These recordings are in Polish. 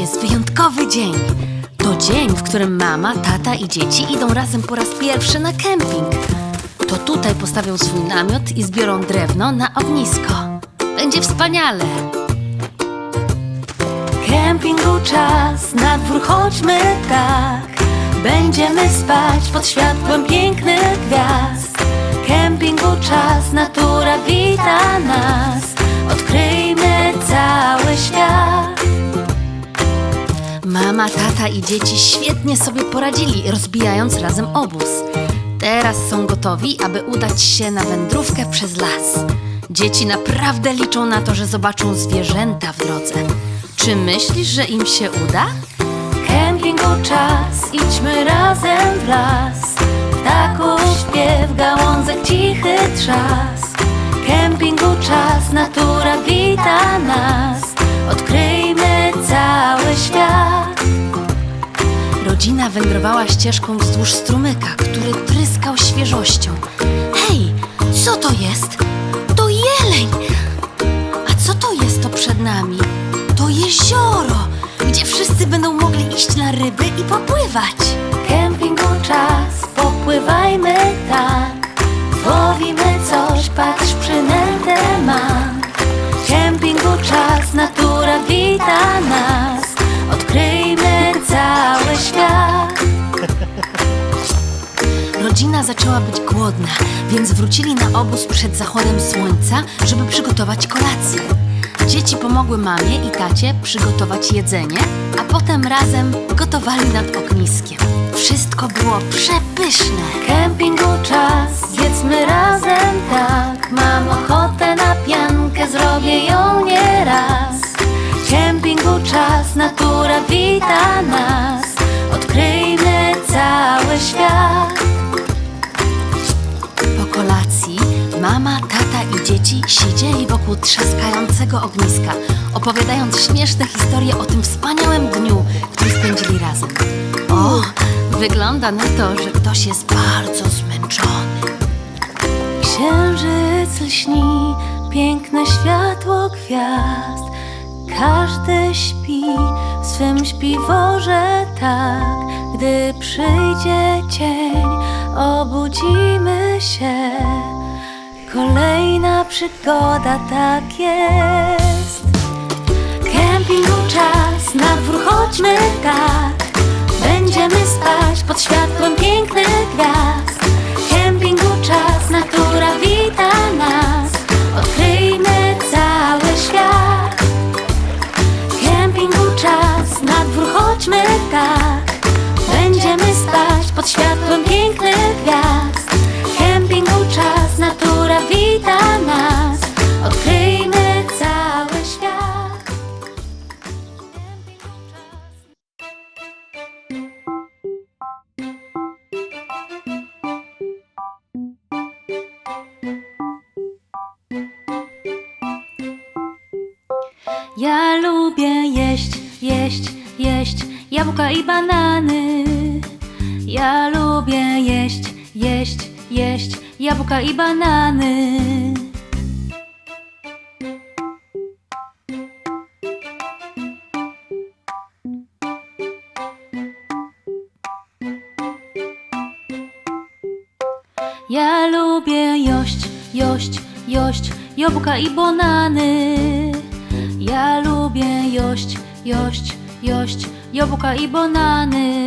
jest wyjątkowy dzień. To dzień, w którym mama, tata i dzieci idą razem po raz pierwszy na kemping. To tutaj postawią swój namiot i zbiorą drewno na ognisko. Będzie wspaniale. Kempingu czas, na dwór chodźmy tak. Będziemy spać pod światłem pięknych gwiazd. Kempingu czas, natura wita nas. Odkryjmy cały świat. Mama, tata i dzieci świetnie sobie poradzili, rozbijając razem obóz. Teraz są gotowi, aby udać się na wędrówkę przez las. Dzieci naprawdę liczą na to, że zobaczą zwierzęta w drodze. Czy myślisz, że im się uda? Kempingu czas, idźmy razem w las. Ptaków śpiew, gałązek cichy trzask. Kempingu czas, natura wita nas. Odkryjmy cały świat. Rodzina wędrowała ścieżką wzdłuż strumyka, który tryskał świeżością. Hej, co to jest? To jeleń! A co to jest to przed nami? To jezioro, gdzie wszyscy będą mogli iść na ryby i popływać. Zaczęła być głodna, więc wrócili na obóz przed zachodem słońca, żeby przygotować kolację. Dzieci pomogły mamie i tacie przygotować jedzenie, a potem razem gotowali nad ogniskiem. Wszystko było przepyszne. Kempingu czas, jedzmy razem tak. Mam ochotę na piankę, zrobię ją nie raz. Kempingu czas, natura wita nas. Odkryjmy cały świat. Mama, tata i dzieci siedzieli wokół trzaskającego ogniska, opowiadając śmieszne historie o tym wspaniałym dniu, który spędzili razem. O, wygląda na to, że ktoś jest bardzo zmęczony. Księżyc lśni, piękne światło gwiazd. Każdy śpi w swym śpiworze tak. Gdy przyjdzie dzień, obudzimy się. Kolejna przygoda tak jest. Kempingu czas, na dwór chodźmy tak. Będziemy spać pod światłem pięknych gwiazd. Kempingu czas, natura wita jeść, jeść jabłka i banany. Ja lubię jeść, jeść, jeść jabłka i banany. Ja lubię jeść, jeść, jeść jabłka i banany. Ja lubię jeść, jeść, jeść jabłka i banany.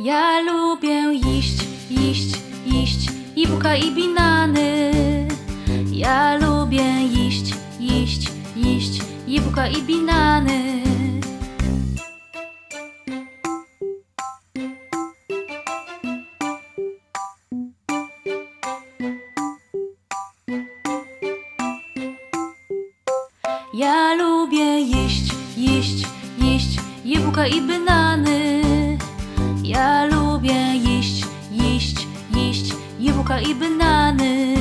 Ja lubię jeść, jeść, jeść jabłka i banany. Ja lubię jeść, jeść, jeść jabłka i banany. Ja lubię jeść, jeść, jeść jabłka i banany.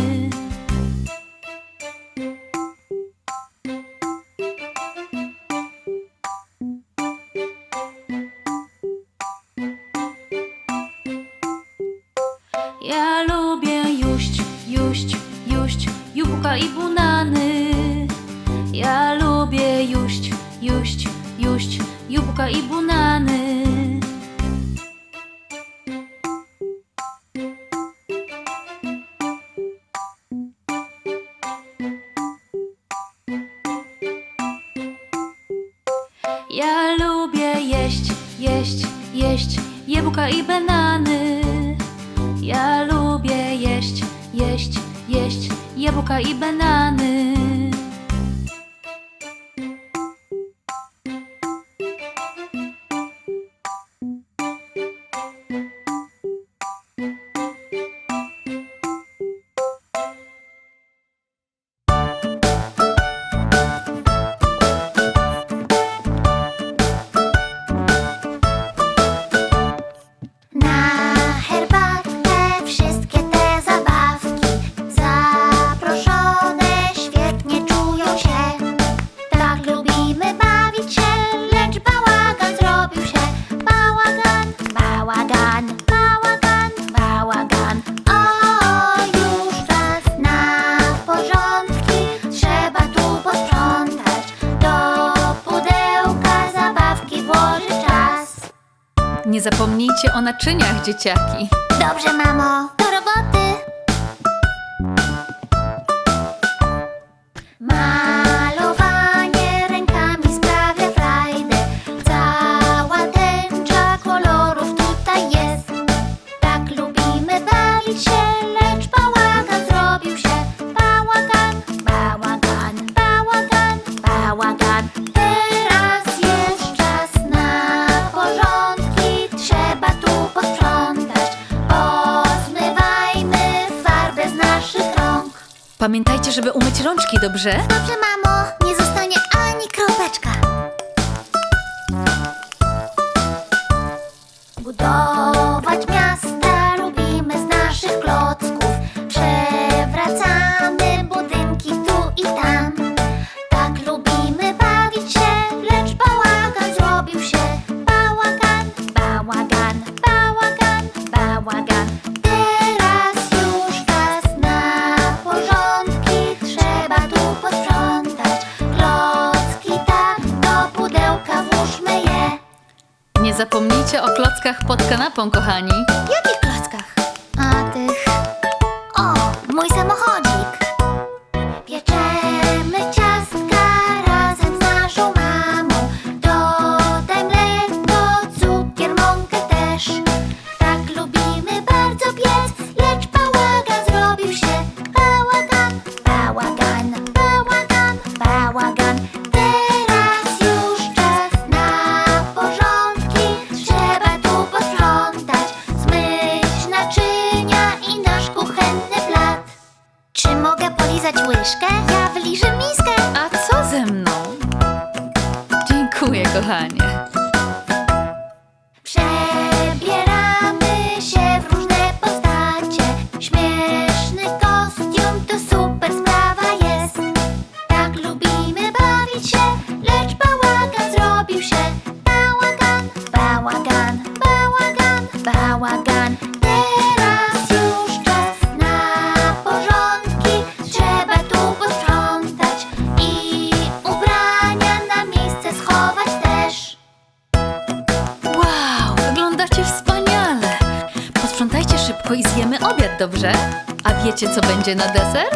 jeść, jeść jabłka i banany. Ja lubię jeść, jeść, jeść jabłka i banany. dzieciaki. Dobrze, mamo. Do roboty. Ma. dobrze? Dobrze. będzie na deser?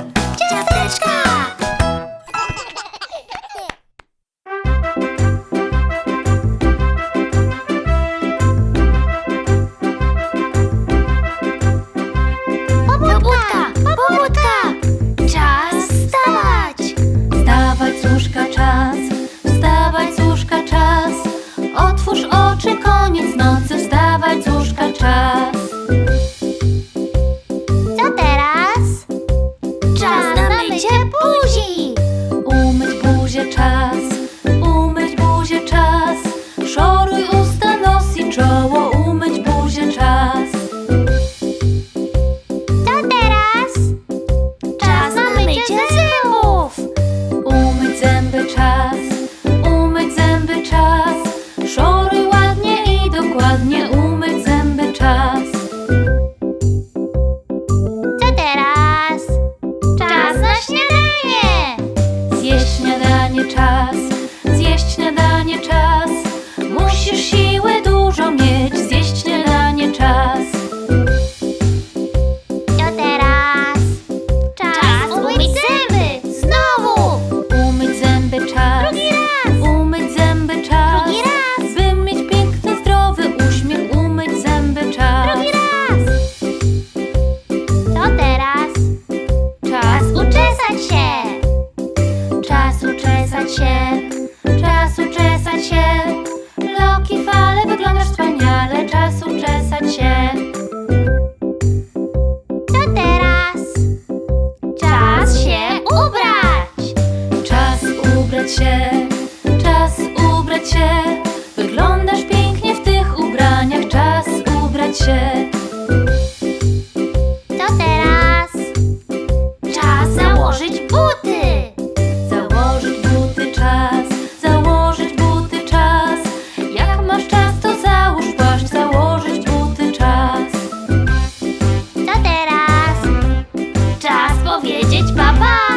się, czas uczesać się. 爸爸。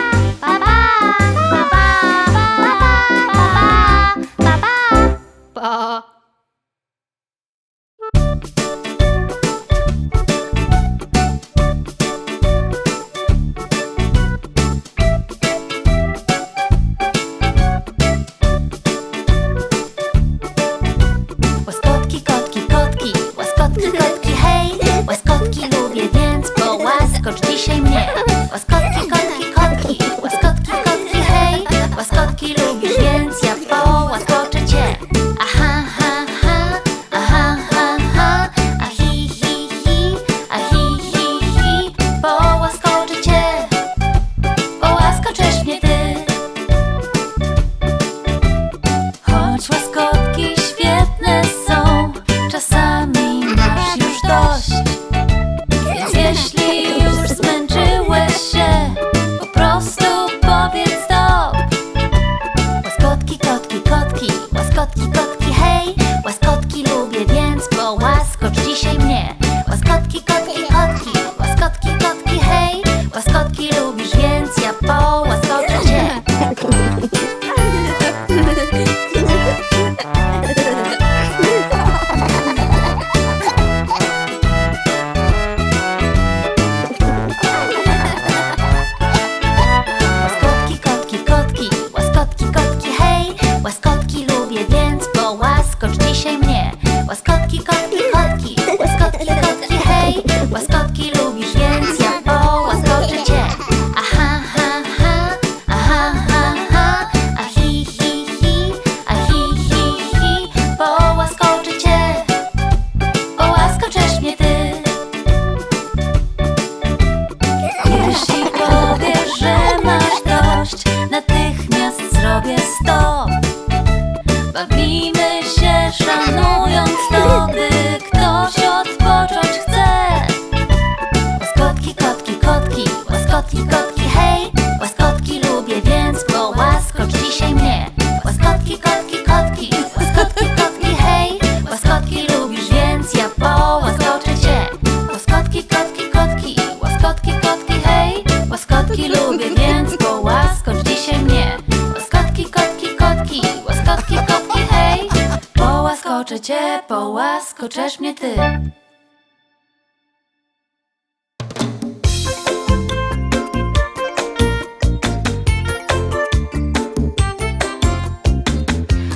Zaskoczę cię, połaskoczesz mnie ty.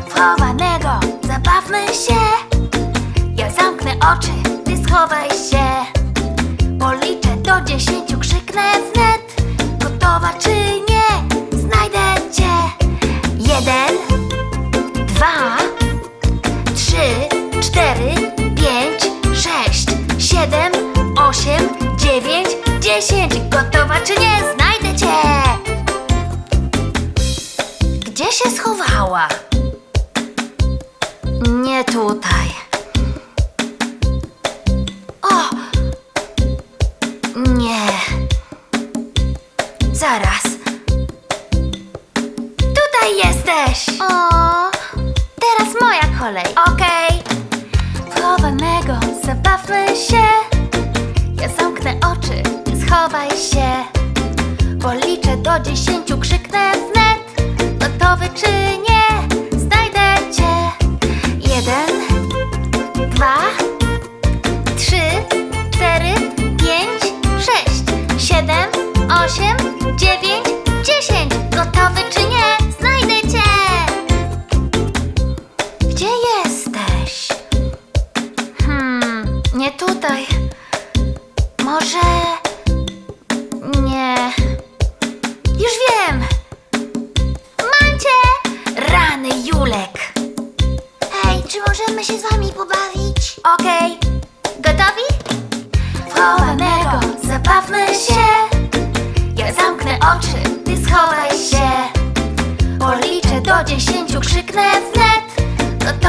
Wchowanego, zabawmy się. Ja zamknę oczy, ty schowaj się. Policzę do dziesięciu, krzyknę wnet Gotowa czy nie, znajdę cię. Jeden, dwa, cztery, pięć, sześć, siedem, osiem, dziewięć, dziesięć. Gotowa czy nie? Znajdę cię! Gdzie się schowała? Nie tutaj.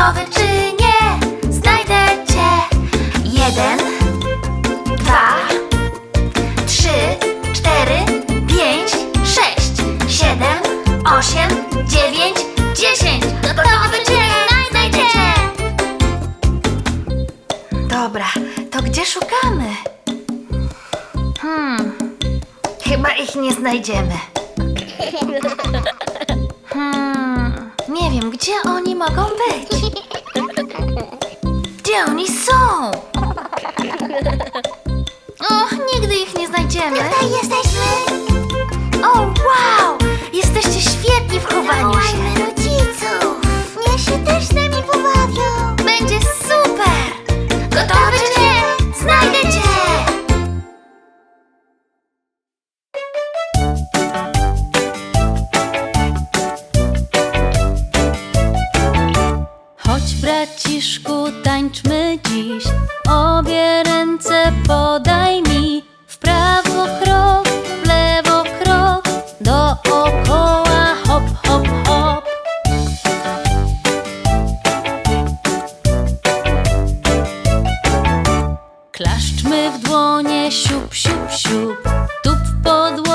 gotowy czy nie? Znajdę cię. Jeden, dwa, trzy, cztery, pięć, sześć, siedem, osiem, dziewięć, dziesięć. Gotowy czy nie? Znajdę cię. Dobra, to gdzie szukamy? Hmm, chyba ich nie znajdziemy. Hmm, nie wiem, gdzie oni mogą być. うにそう。tańczmy dziś. Obie ręce podaj mi. W prawo krok, w lewo krok. Dookoła hop, hop, hop. Klaszczmy w dłonie siup, siup, siup. Tup w podłogę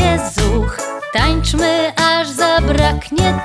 się zuch. Tańczmy aż zabraknie